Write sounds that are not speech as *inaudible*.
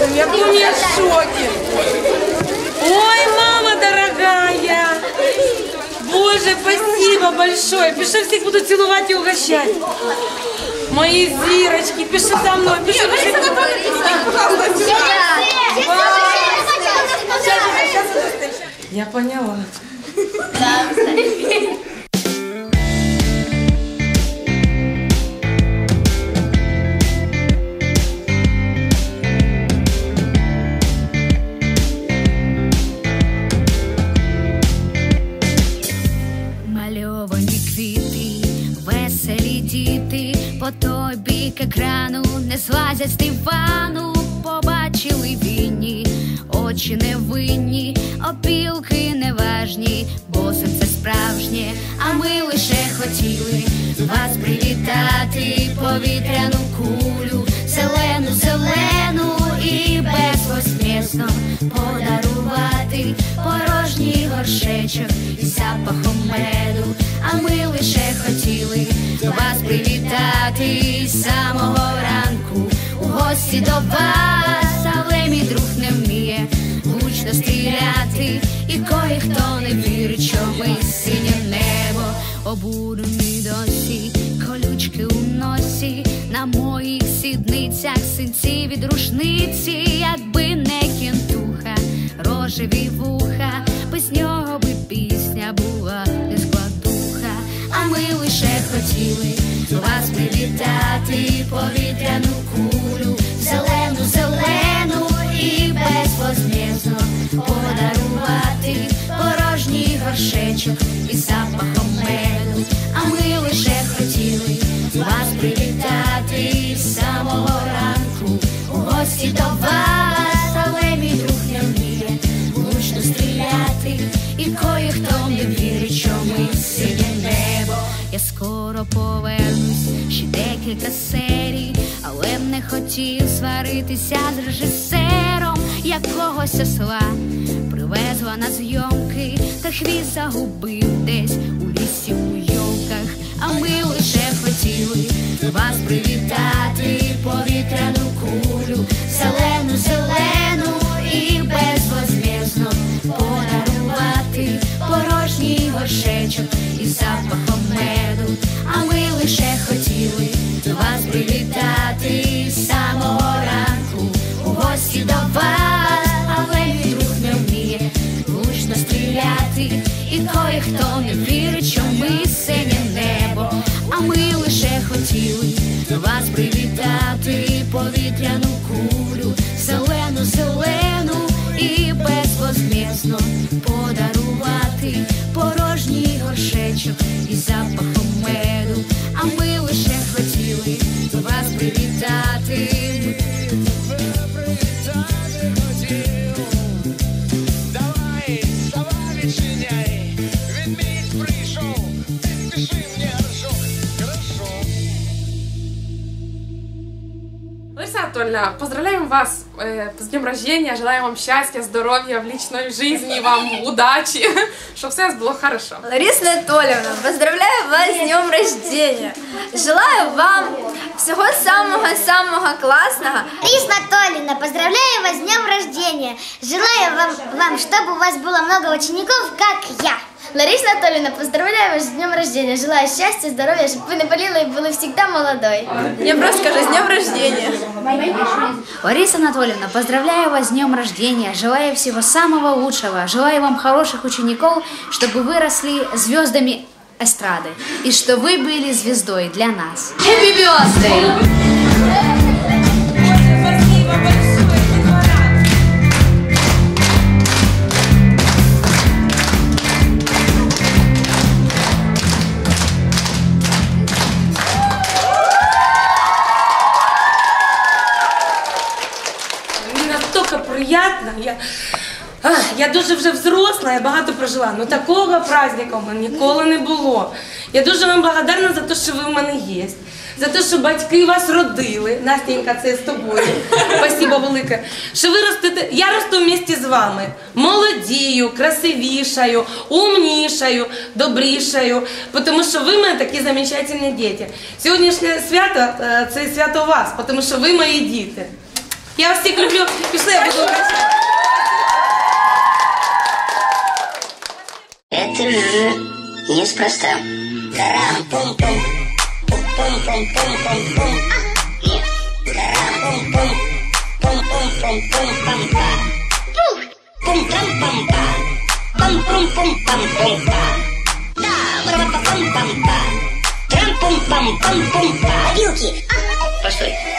я в шокі. Ой, мама дорогая. Боже, спасибо большое. Пиши, всех буду целовать и угощать. Мои зирочки, пиши за мной, пиши, пиши. Я поняла. Мальовані екрану не злазять з дивану, побачили вінні, очі невинні, опілки неважні, бо серце справжнє, а ми лише хотіли вас привітати, повітряну кулю, зелену, зелену і безвознесно подарувати порожній горшечок із запахом меду. Привітати з самого ранку. У гості до вас, але мій друг не вміє гучно стріляти, і кої хто не вірить, що ми синє небо обурені досі, колючки у носі, на моїх сідницях синці від рушниці, якби не кінтуха, рожеві вуха, без нього би пісня була не а ми лише хотіли вас привітати, повітряну кулю, зелену, зелену і безвознесно подарувати порожній горшечок із запахом меду. А ми лише хотіли вас привітати з самого ранку. У гості до вас, але мій друг не вміє влучно стріляти, і кої хто не вірить, що ми синє. Я скоро повернусь, ще декілька серій, але б не хотів сваритися з режисером якогось осла. Привезла на зйомки, та хвіст загубив десь у лісі у йолках. А ми лише хотіли вас привітати, кої хто не вірить, що ми синє небо. А ми лише хотіли вас привітати, повітряну кулю, зелену, зелену і безвознесно Лариса Анатольевна, поздравляем вас э, с днем рождения, желаем вам счастья, здоровья в личной жизни, вам удачи, *laughs* чтобы все было хорошо. Лариса Анатольевна, поздравляю вас с днем рождения. Желаю вам всего самого-самого классного. Лариса Анатольевна, поздравляю вас с днем рождения. Желаю вам, вам, чтобы у вас было много учеников, как я. Лариса Анатольевна, поздравляю вас с днем рождения. Желаю счастья, здоровья, чтобы вы не болели и были всегда молодой. Я просто скажу, с днем рождения. Лариса Анатольевна, поздравляю вас с днем рождения, желаю всего самого лучшего, желаю вам хороших учеников, чтобы вы росли звездами эстрады и что вы были звездой для нас. Happy birthday! Приємно. Я, Ах, я дуже вже взросла, я багато прожила. Ну такого праздника в мене ніколи не було. Я дуже вам благодарна за те, що ви в мене є. за те, що батьки вас родили. Настенька, це з тобою. Спасибо велике. Що ви ростете. Я росту в місті з вами. Молодію, красивішаю, умнішаю, добрішаю. Тому що ви мене такі замечательні діти. Сьогоднішнє свято е, це свято вас, тому що ви мої діти. Я вас всіх люблю. Пішли, я буду. Это же неспроста. Тарам-пум-пум. Пум-пум-пум-пум-пум-пум. Нет. Тарам-пум-пум. Пум-пум-пум-пум-пум-па. Пум-пам-пам-па. Пам-пум-пум-пам-пум-па. Да, пам-пам-пам-па. Трам-пум-пам-пам-пум-па. Вилки. Постой.